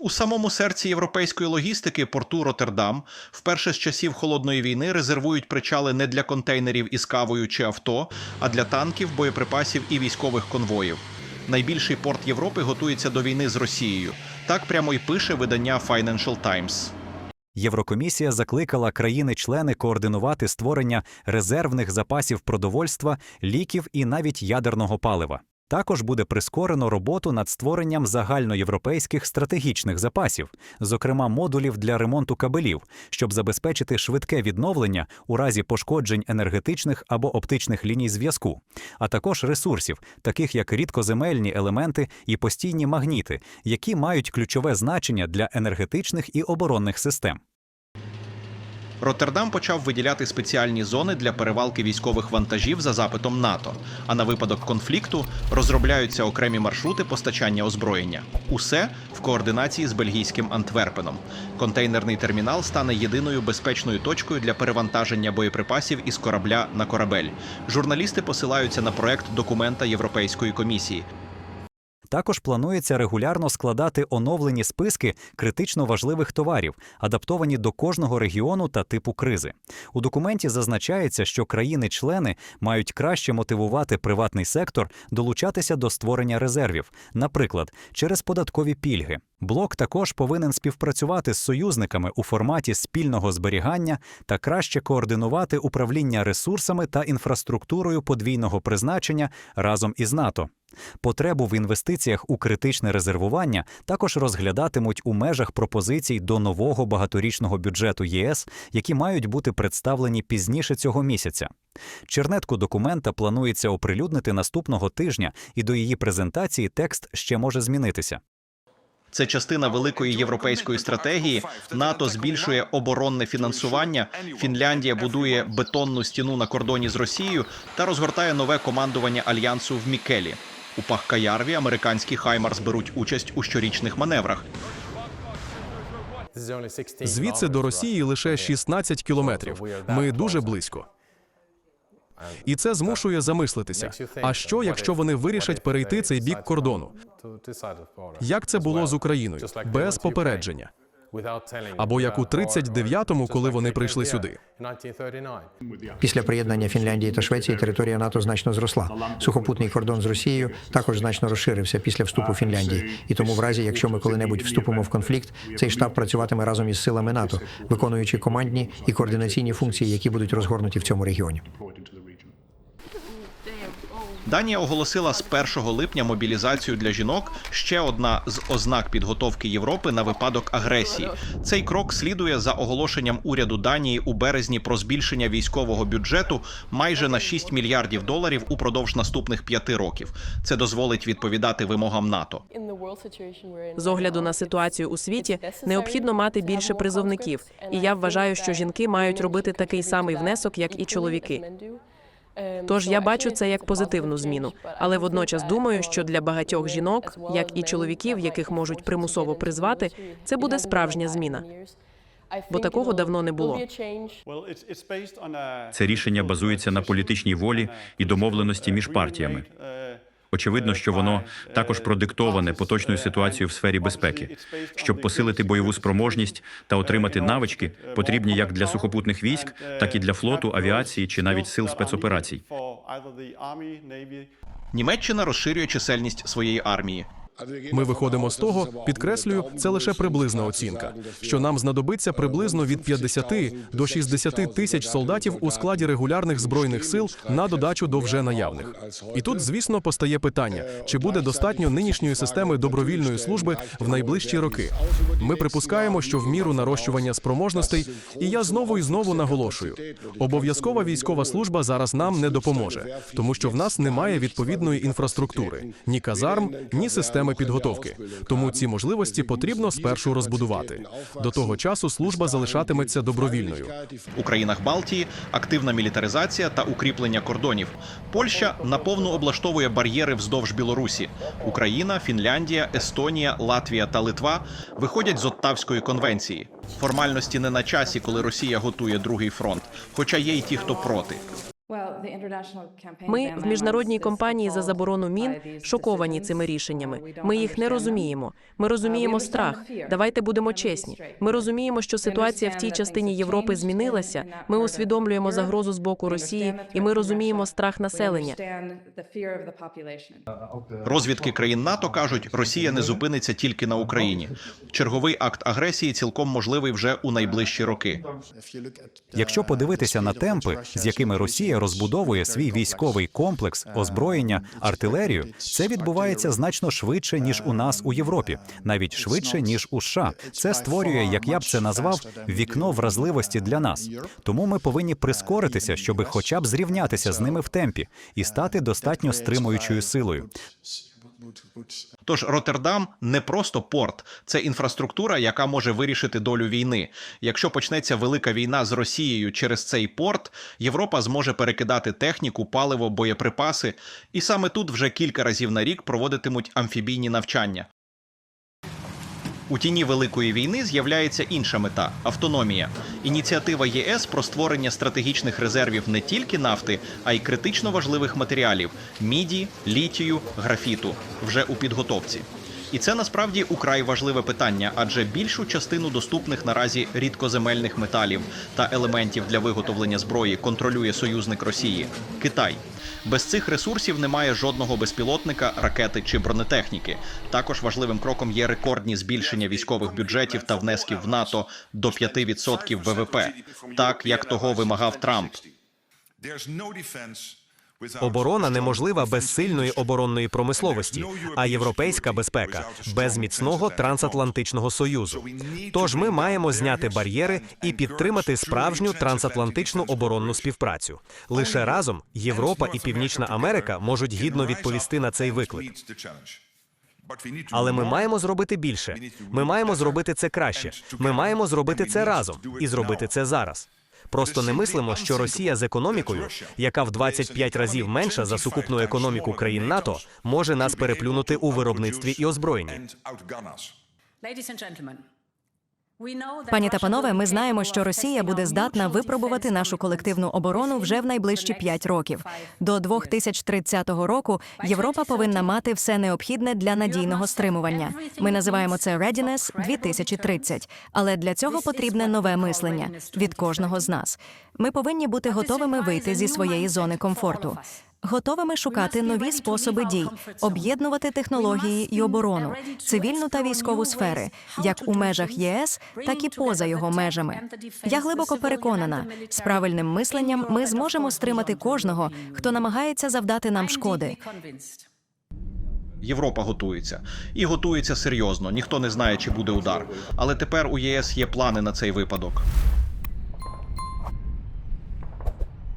У самому серці європейської логістики порту Роттердам вперше з часів холодної війни резервують причали не для контейнерів із кавою чи авто, а для танків, боєприпасів і військових конвоїв. Найбільший порт Європи готується до війни з Росією. Так прямо й пише видання Financial Times. Єврокомісія закликала країни-члени координувати створення резервних запасів продовольства, ліків і навіть ядерного палива. Також буде прискорено роботу над створенням загальноєвропейських стратегічних запасів, зокрема модулів для ремонту кабелів, щоб забезпечити швидке відновлення у разі пошкоджень енергетичних або оптичних ліній зв'язку, а також ресурсів, таких як рідкоземельні елементи і постійні магніти, які мають ключове значення для енергетичних і оборонних систем. Роттердам почав виділяти спеціальні зони для перевалки військових вантажів за запитом НАТО. А на випадок конфлікту розробляються окремі маршрути постачання озброєння. Усе в координації з бельгійським Антверпеном. Контейнерний термінал стане єдиною безпечною точкою для перевантаження боєприпасів із корабля на корабель. Журналісти посилаються на проект документа Європейської комісії. Також планується регулярно складати оновлені списки критично важливих товарів, адаптовані до кожного регіону та типу кризи. У документі зазначається, що країни-члени мають краще мотивувати приватний сектор долучатися до створення резервів, наприклад, через податкові пільги. Блок також повинен співпрацювати з союзниками у форматі спільного зберігання та краще координувати управління ресурсами та інфраструктурою подвійного призначення разом із НАТО. Потребу в інвестиціях у критичне резервування також розглядатимуть у межах пропозицій до нового багаторічного бюджету ЄС, які мають бути представлені пізніше цього місяця. Чернетку документа планується оприлюднити наступного тижня, і до її презентації текст ще може змінитися. Це частина великої європейської стратегії. НАТО збільшує оборонне фінансування. Фінляндія будує бетонну стіну на кордоні з Росією та розгортає нове командування альянсу в Мікелі. У Пахкаярві американські Хаймарс беруть участь у щорічних маневрах. Звідси до Росії лише 16 кілометрів. Ми дуже близько. І це змушує замислитися. А що, якщо вони вирішать перейти цей бік кордону? Як це було з Україною без попередження? Або як у 39-му, коли вони прийшли сюди? Після приєднання Фінляндії та Швеції територія НАТО значно зросла. Сухопутний кордон з Росією також значно розширився після вступу Фінляндії. І тому, в разі, якщо ми коли-небудь вступимо в конфлікт, цей штаб працюватиме разом із силами НАТО, виконуючи командні і координаційні функції, які будуть розгорнуті в цьому регіоні. Данія оголосила з 1 липня мобілізацію для жінок. Ще одна з ознак підготовки Європи на випадок агресії. Цей крок слідує за оголошенням уряду Данії у березні про збільшення військового бюджету майже на 6 мільярдів доларів упродовж наступних п'яти років. Це дозволить відповідати вимогам НАТО. З огляду на ситуацію у світі необхідно мати більше призовників, і я вважаю, що жінки мають робити такий самий внесок, як і чоловіки. Тож я бачу це як позитивну зміну, але водночас думаю, що для багатьох жінок, як і чоловіків, яких можуть примусово призвати, це буде справжня зміна. Бо такого давно не було. Це рішення базується на політичній волі і домовленості між партіями. Очевидно, що воно також продиктоване поточною ситуацією в сфері безпеки. Щоб посилити бойову спроможність та отримати навички, потрібні як для сухопутних військ, так і для флоту, авіації чи навіть сил спецоперацій. Німеччина розширює чисельність своєї армії. Ми виходимо з того, підкреслюю, це лише приблизна оцінка, що нам знадобиться приблизно від 50 до 60 тисяч солдатів у складі регулярних збройних сил на додачу до вже наявних. І тут, звісно, постає питання: чи буде достатньо нинішньої системи добровільної служби в найближчі роки? Ми припускаємо, що в міру нарощування спроможностей, і я знову і знову наголошую: обов'язкова військова служба зараз нам не допоможе, тому що в нас немає відповідної інфраструктури, ні казарм, ні системи підготовки. Тому ці можливості потрібно спершу розбудувати. До того часу служба залишатиметься добровільною. У країнах Балтії активна мілітаризація та укріплення кордонів. Польща наповну облаштовує бар'єри вздовж Білорусі. Україна, Фінляндія, Естонія, Латвія та Литва виходять з Оттавської конвенції. Формальності не на часі, коли Росія готує другий фронт, хоча є й ті, хто проти. Ми в міжнародній компанії за заборону мін шоковані цими рішеннями. Ми їх не розуміємо. Ми розуміємо страх. Давайте будемо чесні. Ми розуміємо, що ситуація в тій частині Європи змінилася. Ми усвідомлюємо загрозу з боку Росії, і ми розуміємо страх населення. Розвідки країн НАТО кажуть, Росія не зупиниться тільки на Україні. Черговий акт агресії цілком можливий вже у найближчі роки. Якщо подивитися на темпи, з якими Росія розбудовує свій військовий комплекс, озброєння, артилерію, це відбувається значно швидше ніж у нас у Європі, навіть швидше ніж у США. Це створює, як я б це назвав, вікно вразливості для нас. Тому ми повинні прискоритися, щоби хоча б зрівнятися з ними в темпі і стати достатньо стримуючою силою. Тож Роттердам не просто порт, це інфраструктура, яка може вирішити долю війни. Якщо почнеться велика війна з Росією через цей порт, Європа зможе перекидати техніку, паливо, боєприпаси, і саме тут вже кілька разів на рік проводитимуть амфібійні навчання. У тіні великої війни з'являється інша мета автономія. Ініціатива ЄС про створення стратегічних резервів не тільки нафти, а й критично важливих матеріалів міді, літію, графіту вже у підготовці. І це насправді украй важливе питання, адже більшу частину доступних наразі рідкоземельних металів та елементів для виготовлення зброї контролює союзник Росії Китай. Без цих ресурсів немає жодного безпілотника, ракети чи бронетехніки. Також важливим кроком є рекордні збільшення військових бюджетів та внесків в НАТО до 5% ВВП, так як того вимагав Трамп. Оборона неможлива без сильної оборонної промисловості, а європейська безпека без міцного трансатлантичного союзу. Тож ми маємо зняти бар'єри і підтримати справжню трансатлантичну оборонну співпрацю. Лише разом Європа і Північна Америка можуть гідно відповісти на цей виклик. Але ми маємо зробити більше. Ми маємо зробити це краще. Ми маємо зробити це разом і зробити це зараз. Просто не мислимо, що Росія з економікою, яка в 25 разів менша за сукупну економіку країн НАТО, може нас переплюнути у виробництві і озброєнні. Пані та панове, ми знаємо, що Росія буде здатна випробувати нашу колективну оборону вже в найближчі п'ять років. До 2030 року Європа повинна мати все необхідне для надійного стримування. Ми називаємо це Readiness 2030. Але для цього потрібне нове мислення від кожного з нас. Ми повинні бути готовими вийти зі своєї зони комфорту. Готовими шукати нові способи дій, об'єднувати технології і оборону, цивільну та військову сфери, як у межах ЄС, так і поза його межами. Я глибоко переконана, з правильним мисленням ми зможемо стримати кожного, хто намагається завдати нам шкоди. Європа готується і готується серйозно. Ніхто не знає, чи буде удар. Але тепер у ЄС є плани на цей випадок.